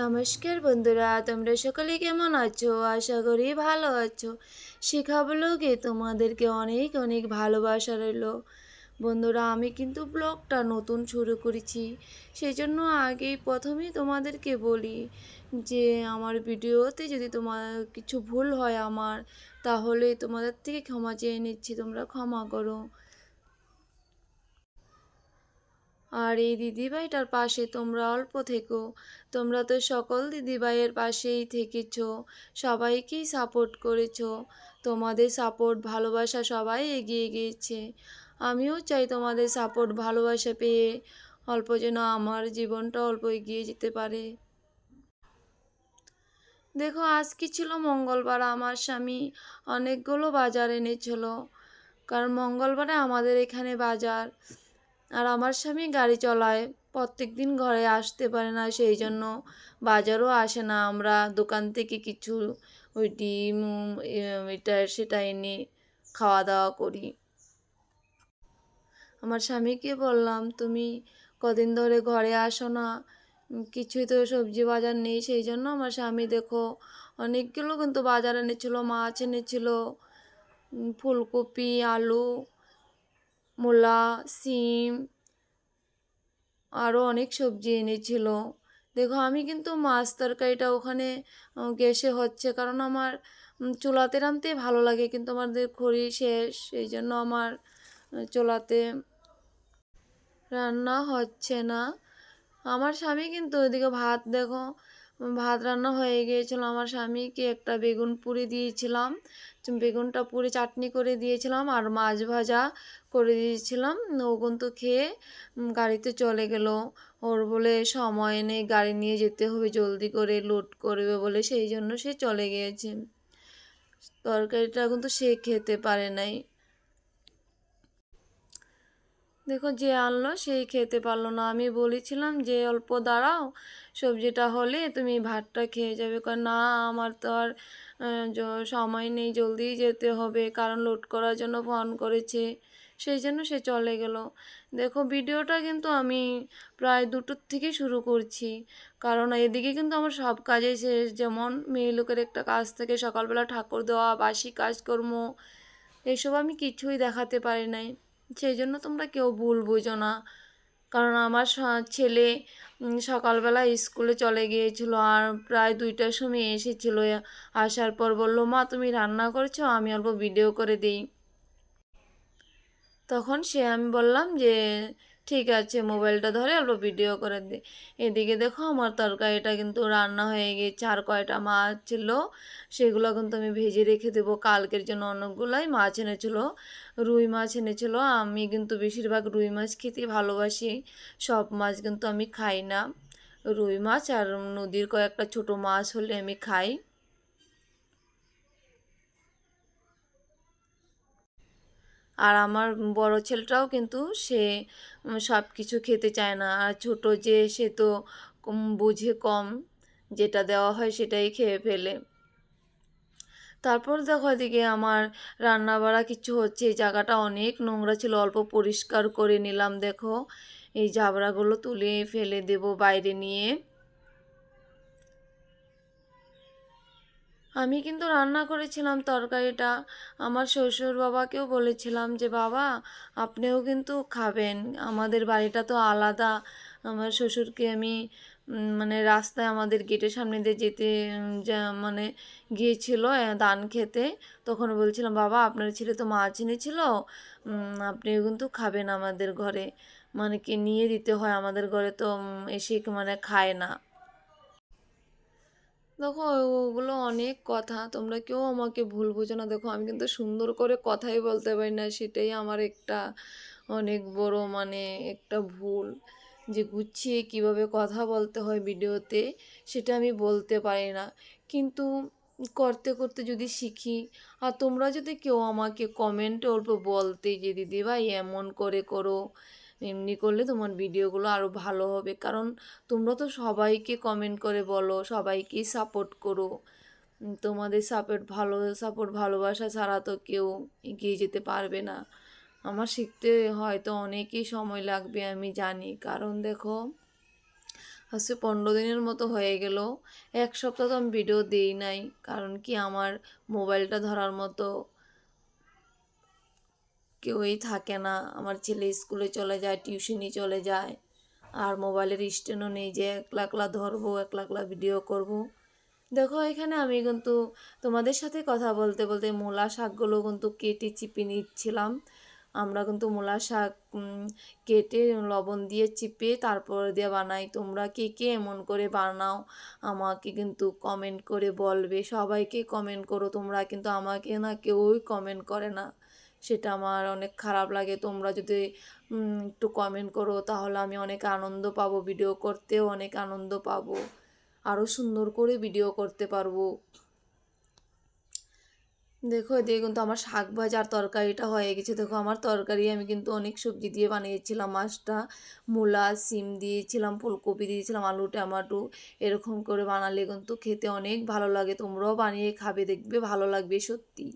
নমস্কার বন্ধুরা, তোমরা সকলে কেমন আছো? আশা করি ভালো আছো। শিখা ব্লগে তোমাদেরকে অনেক অনেক ভালোবাসা রইল। বন্ধুরা, আমি কিন্তু ব্লগটা নতুন শুরু করেছি সেই জন্য আগেই প্রথমেই তোমাদেরকে বলি যে, আমার ভিডিওতে যদি তোমার কিছু ভুল হয় আমার, তাহলে তোমাদের থেকে ক্ষমা চেয়ে নিচ্ছি, তোমরা ক্ষমা করো। আর এই দিদিভাইটার পাশে তোমরা অল্প থেকো। তোমরা তো সকল দিদিভাইয়ের পাশেই থেকেছ, সবাইকেই সাপোর্ট করেছ। তোমাদের সাপোর্ট ভালোবাসা সবাই এগিয়ে গিয়েছে। আমিও চাই তোমাদের সাপোর্ট ভালোবাসা পেয়ে অল্প যেন আমার জীবনটা অল্প এগিয়ে যেতে পারে। দেখো, আজ কি ছিল? মঙ্গলবার আমার স্বামী অনেকগুলো বাজার এনেছিল। কারণ মঙ্গলবারে আমাদের এখানে বাজার। আর আমার স্বামী গাড়ি চলায়। প্রত্যেক দিন ঘরে আসতে পারে না, সেই জন্য বাজারও আসে না। আমরা দোকান থেকে কিছু ওই ডিম এটা, সেটা এনে খাওয়া দাওয়া করি। আমার স্বামীকে বললাম, তুমি কদিন ধরে ঘরে আসো না, কিছুই তো সবজি বাজার নেই, সেই জন্য আমার স্বামী দেখো, অনেকগুলো কিন্তু বাজার এনেছিল, মাছ এনেছিল ফুলকপি, আলু মূলা, সিম আরও অনেক সবজি এনেছিল। দেখো, আমি কিন্তু মাছ তরকারিটা ওখানে গ্যাসে হচ্ছে। কারণ আমার চুলাতে রাঁধতে ভালো লাগে, কিন্তু আমাদের খড়ি শেষ। সেই জন্য আমার চুলাতে রান্না হচ্ছে না। আমার স্বামী কিন্তু ওইদিকে ভাত, দেখো ভাত রান্না হয়ে গিয়েছিল। আমার স্বামীকে একটা বেগুন পুরি দিয়েছিলাম। বেগুনটা পুরি চাটনি করে দিয়েছিলাম আর মাছ ভাজা করে দিয়েছিলাম। ও কিন্তু খেয়ে গাড়িতে চলে গেল। ওর বলে, সময় নেই, গাড়ি নিয়ে যেতে হবে, জলদি করে লোড করবে বলে সেই জন্য সে চলে গিয়েছে। তরকারিটা কিন্তু সে খেতে পারে নাই। দেখো যে আনলো সেই খেতে পারল না। আমি বলেছিলাম যে, অল্প দাঁড়াও, সবজিটা হলে তুমি ভাতটা খেয়ে যাবে। কারণ না, আমার তো আর সময় নেই, জলদি যেতে হবে, কারণ লোড করার জন্য ফোন করেছে। সেই জন্য সে চলে গেল। দেখো, ভিডিওটা কিন্তু আমি প্রায় দুটোর থেকে শুরু করছি। কারণ এদিকে কিন্তু আমার সব কাজে শেষ। যেমন মেয়ে লোকের একটা কাজ থেকে, সকালবেলা ঠাকুর দেওয়া, বাসি কাজকর্ম এসব আমি কিছুই দেখাতে পারি নাই। সেই জন্য তোমরা কেউ ভুল বুঝো না। কারণ আমার ছেলে সকালবেলা স্কুলে চলে গিয়েছিল আর প্রায় দুইটার সময় এসেছিল। আসার পর বলল, মা, তুমি রান্না করেছ? আমি অল্প ভিডিও করে দিই। তখন সে আমি বললাম যে ঠিক আছে, মোবাইলটা ধরে অল্প ভিডিও করে দিই। এদিকে দেখো আমার তরকারিটা কিন্তু রান্না হয়ে গেছে, আর কয়টা মাছ ছিল, সেগুলো কিন্তু আমি ভেজে রেখে দেবো। কালকের জন্য অনেকগুলাই মাছ এনেছিলো, রুই মাছ এনেছিল। আমি কিন্তু বেশিরভাগ রুই মাছ খেতে ভালোবাসি, সব মাছ কিন্তু আমি খাই না। রুই মাছ আর নদীর কয়েকটা ছোট মাছ হলে আমি খাই। আর আমার বড় ছেলেটাও কিন্তু সে সব কিছু খেতে চায় না। আর ছোট যে, সে তো বুঝে কম যেটা দেওয়া হয় সেটাই খেয়ে ফেলে। তারপর দেখো এদিকে আমার রান্না বাড়া কিছু হচ্ছে, এই জায়গাটা অনেক নোংরা ছিল, অল্প পরিষ্কার করে নিলাম দেখো। এই জাবড়াগুলো তুলে ফেলে দেব বাইরে নিয়ে। আমি কিন্তু রান্না করেছিলাম তরকারিটা। আমার শ্বশুর বাবাকেও বলেছিলাম যে, বাবা, আপনিও কিন্তু খাবেন। আমাদের বাড়িটা তো আলাদা। আমার শ্বশুরকে আমি মানে রাস্তায় আমাদের গেটের সামনে দিয়ে যেতে মানে গিয়েছিল দান খেতে। তখন বলছিলাম, বাবা, আপনার ছেলে তো মাছ এনেছিল। আপনিও কিন্তু খাবেন আমাদের ঘরে। মানে কি নিয়ে দিতে হয় আমাদের ঘরে তো এসে মানে খায় না। দেখো, ওগুলো অনেক কথা। তোমরা কেউ আমাকে ভুল বুঝো না। দেখো, আমি কিন্তু সুন্দর করে কথাই বলতে পারি না। সেটাই আমার একটা অনেক বড় মানে একটা ভুল যে গুছিয়ে কীভাবে কথা বলতে হয় ভিডিওতে, সেটা আমি বলতে পারি না। কিন্তু করতে করতে যদি শিখি, আর তোমরা যদি কেউ আমাকে কমেন্টে অল্প বলতে যে, দিদি ভাই, এমন করে করো। এমনি করলে তোমার ভিডিওগুলো আরও ভালো হবে। কারণ তোমরা তো সবাইকে কমেন্ট করে বলো, সবাইকেই সাপোর্ট করো। তোমাদের সাপোর্ট ভালো সাপোর্ট ভালোবাসা ছাড়া তো কেউ এগিয়ে যেতে পারবে না। আমার শিখতে হয়তো অনেকই সময় লাগবে, আমি জানি। কারণ দেখো হচ্ছে পনেরো দিনের মতো হয়ে গেল, এক সপ্তাহ তো আমি ভিডিও দিই নাই। কারণ কি আমার মোবাইলটা ধরার মতো কেউই থাকে না। আমার ছেলে স্কুলে চলে যায় টিউশনি চলে যায়। আর মোবাইলের স্ট্যান্ডও নেই যে একলা একলা ধরবো একলা একলা ভিডিও করব। দেখো, এখানে আমি কিন্তু তোমাদের সাথে কথা বলতে বলতে মূলা শাকগুলো কিন্তু কেটে চিপে নিচ্ছিলাম। আমরা কিন্তু মূলা শাক কেটে লবণ দিয়ে চিপে তারপর দিয়ে বানাই। তোমরা কে কে এমন করে বানাও আমাকে কিন্তু কমেন্ট করে বলবে। সবাইকে কমেন্ট করো, তোমরা কিন্তু আমাকে না কেউই কমেন্ট করে না। সেটা আমার অনেক খারাপ লাগে। তোমরা যদি একটু কমেন্ট করো, তাহলে আমি অনেক আনন্দ পাবো ভিডিও করতেও অনেক আনন্দ পাবো। আরও সুন্দর করে ভিডিও করতে পারব। দেখো এদিকে কিন্তু আমার শাক ভাজা আর তরকারিটা হয়ে গেছে। দেখো, আমার তরকারি আমি কিন্তু অনেক সবজি দিয়ে বানিয়েছিলাম। মাছটা মূলা, সিম দিয়েছিলাম, ফুলকপি দিয়েছিলাম, আলু, টমেটো, এরকম করে বানালে কিন্তু খেতে অনেক ভালো লাগে। তোমরাও বানিয়ে খাবে, দেখবে ভালো লাগবে সত্যি।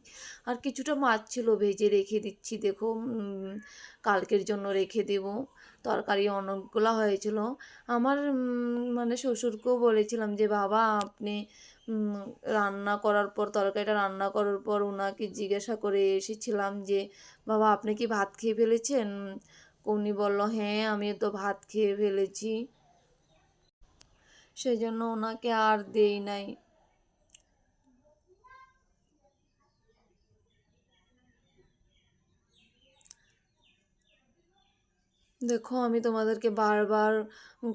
আর কিছুটা মাছ ছিল, ভেজে রেখে দিচ্ছি। দেখো কালকের জন্য রেখে দেব। তরকারি অনেকগুলো হয়েছিল। আমার মানে শ্বশুরকেও বলেছিলাম যে, বাবা, আপনি রান্না করার পর, তরকারিটা রান্না করার পর ওনাকে জিজ্ঞাসা করে এসেছিলাম যে, বাবা, আপনি কি ভাত খেয়ে ফেলেছেন? উনি বলল হ্যাঁ আমি তো ভাত খেয়ে ফেলেছি। সেজন্য ওনাকে আর দেই নাই। দেখো আমি তোমাদেরকে বারবার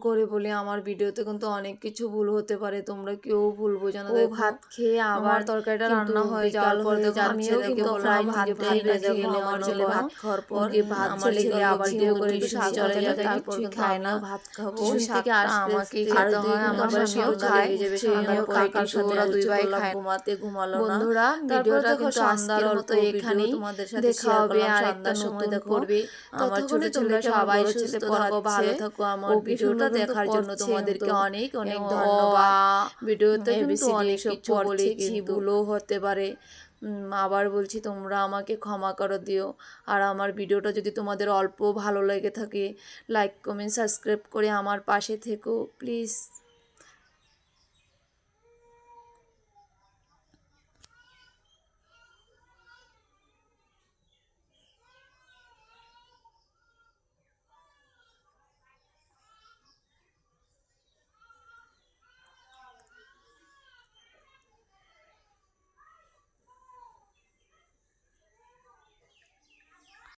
করে বলি আমার ভিডিওতে কিন্তু অনেক কিছু ভুল হতে পারে তোমরা কেউ ভুল বোঝো না ভাত খেয়ে আবার তরকারিটা রান্না হয়ে যাওয়ার পর দেখো কিন্তু কিন্তু প্রায় ভাত খাই না যখন আমার ছেলে ভাত খাওয়ার পর ওকে ভাত ছেলে ছেলে আবার ভিডিও করে টিউশনি চলে যায়, তারপর খায় না ভাত খাব। থেকে আসতে আমাকে খেতে হয় আমার সন্ধ্যা খায় আমিও কাকার সাথে দুই ভাই খায়। ঘুমাতে ঘুমালো না। বন্ধুরা ভিডিওটা কিন্তু আজকের মতো এখানেই তোমাদের সাথে দেখা হবে করলাম, আর একটা সময় নতুন দেখো করবে আমার ছোট তোমরা ছেলেটা সবাই সুস্থ থাকো ভালো থাকো আমার ভিডিওটা দেখার জন্য তোমাদেরকে অনেক অনেক ধন্যবাদ। ভিডিওতে কিন্তু অনেক কিছু বলেছি ভুলও হতে পারে। আবার বলছি তোমরা আমাকে ক্ষমা করে দিও। আর আমার ভিডিওটা যদি তোমাদের অল্প ভালো লেগে থাকে লাইক কমেন্ট সাবস্ক্রাইব করে আমার পাশে থেকো প্লিজ